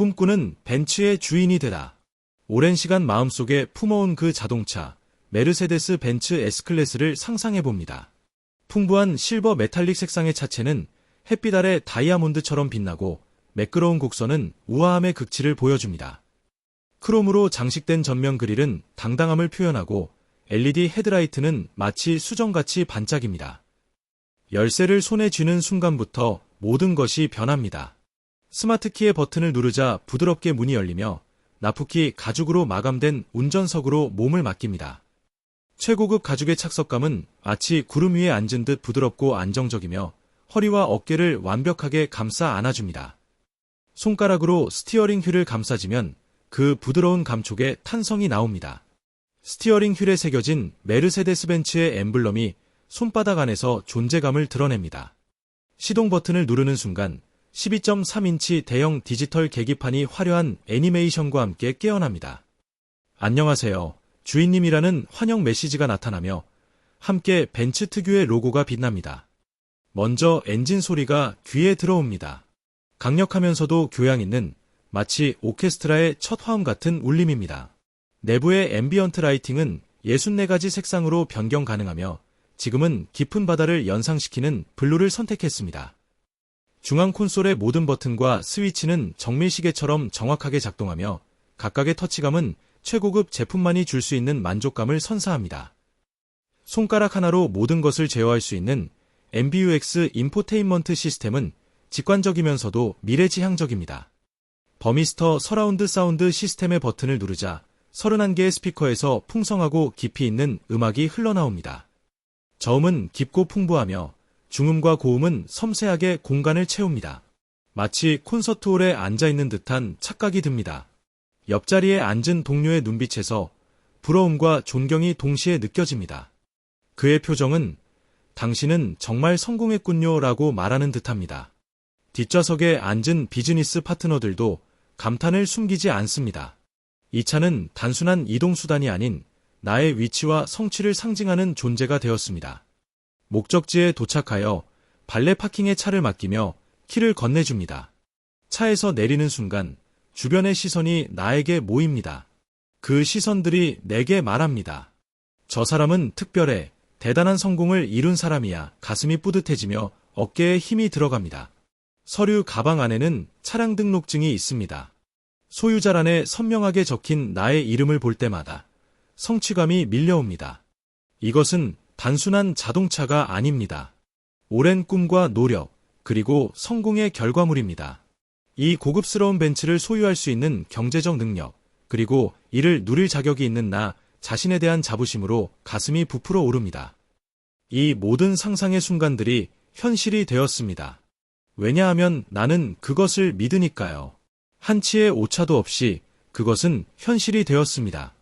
꿈꾸는 벤츠의 주인이 되다. 오랜 시간 마음속에 품어온 그 자동차, 메르세데스 벤츠 S클래스를 상상해봅니다. 풍부한 실버 메탈릭 색상의 차체는 햇빛 아래 다이아몬드처럼 빛나고 매끄러운 곡선은 우아함의 극치를 보여줍니다. 크롬으로 장식된 전면 그릴은 당당함을 표현하고 LED 헤드라이트는 마치 수정같이 반짝입니다. 열쇠를 손에 쥐는 순간부터 모든 것이 변합니다. 스마트키의 버튼을 누르자 부드럽게 문이 열리며 나프키 가죽으로 마감된 운전석으로 몸을 맡깁니다. 최고급 가죽의 착석감은 마치 구름 위에 앉은 듯 부드럽고 안정적이며 허리와 어깨를 완벽하게 감싸 안아줍니다. 손가락으로 스티어링 휠을 감싸지면 그 부드러운 감촉에 탄성이 나옵니다. 스티어링 휠에 새겨진 메르세데스 벤츠의 엠블럼이 손바닥 안에서 존재감을 드러냅니다. 시동 버튼을 누르는 순간 12.3인치 대형 디지털 계기판이 화려한 애니메이션과 함께 깨어납니다. 안녕하세요. 주인님이라는 환영 메시지가 나타나며 함께 벤츠 특유의 로고가 빛납니다. 먼저 엔진 소리가 귀에 들어옵니다. 강력하면서도 교양 있는 마치 오케스트라의 첫 화음 같은 울림입니다. 내부의 앰비언트 라이팅은 64가지 색상으로 변경 가능하며 지금은 깊은 바다를 연상시키는 블루를 선택했습니다. 중앙 콘솔의 모든 버튼과 스위치는 정밀시계처럼 정확하게 작동하며 각각의 터치감은 최고급 제품만이 줄 수 있는 만족감을 선사합니다. 손가락 하나로 모든 것을 제어할 수 있는 MBUX 인포테인먼트 시스템은 직관적이면서도 미래지향적입니다. 버미스터 서라운드 사운드 시스템의 버튼을 누르자 31개의 스피커에서 풍성하고 깊이 있는 음악이 흘러나옵니다. 저음은 깊고 풍부하며 중음과 고음은 섬세하게 공간을 채웁니다. 마치 콘서트홀에 앉아있는 듯한 착각이 듭니다. 옆자리에 앉은 동료의 눈빛에서 부러움과 존경이 동시에 느껴집니다. 그의 표정은 당신은 정말 성공했군요 라고 말하는 듯합니다. 뒷좌석에 앉은 비즈니스 파트너들도 감탄을 숨기지 않습니다. 이 차는 단순한 이동수단이 아닌 나의 위치와 성취를 상징하는 존재가 되었습니다. 목적지에 도착하여 발레 파킹에 차를 맡기며 키를 건네줍니다. 차에서 내리는 순간 주변의 시선이 나에게 모입니다. 그 시선들이 내게 말합니다. 저 사람은 특별해 대단한 성공을 이룬 사람이야 가슴이 뿌듯해지며 어깨에 힘이 들어갑니다. 서류 가방 안에는 차량 등록증이 있습니다. 소유자란에 선명하게 적힌 나의 이름을 볼 때마다 성취감이 밀려옵니다. 이것은 단순한 자동차가 아닙니다. 오랜 꿈과 노력, 그리고 성공의 결과물입니다. 이 고급스러운 벤츠를 소유할 수 있는 경제적 능력, 그리고 이를 누릴 자격이 있는 나 자신에 대한 자부심으로 가슴이 부풀어 오릅니다. 이 모든 상상의 순간들이 현실이 되었습니다. 왜냐하면 나는 그것을 믿으니까요. 한치의 오차도 없이 그것은 현실이 되었습니다.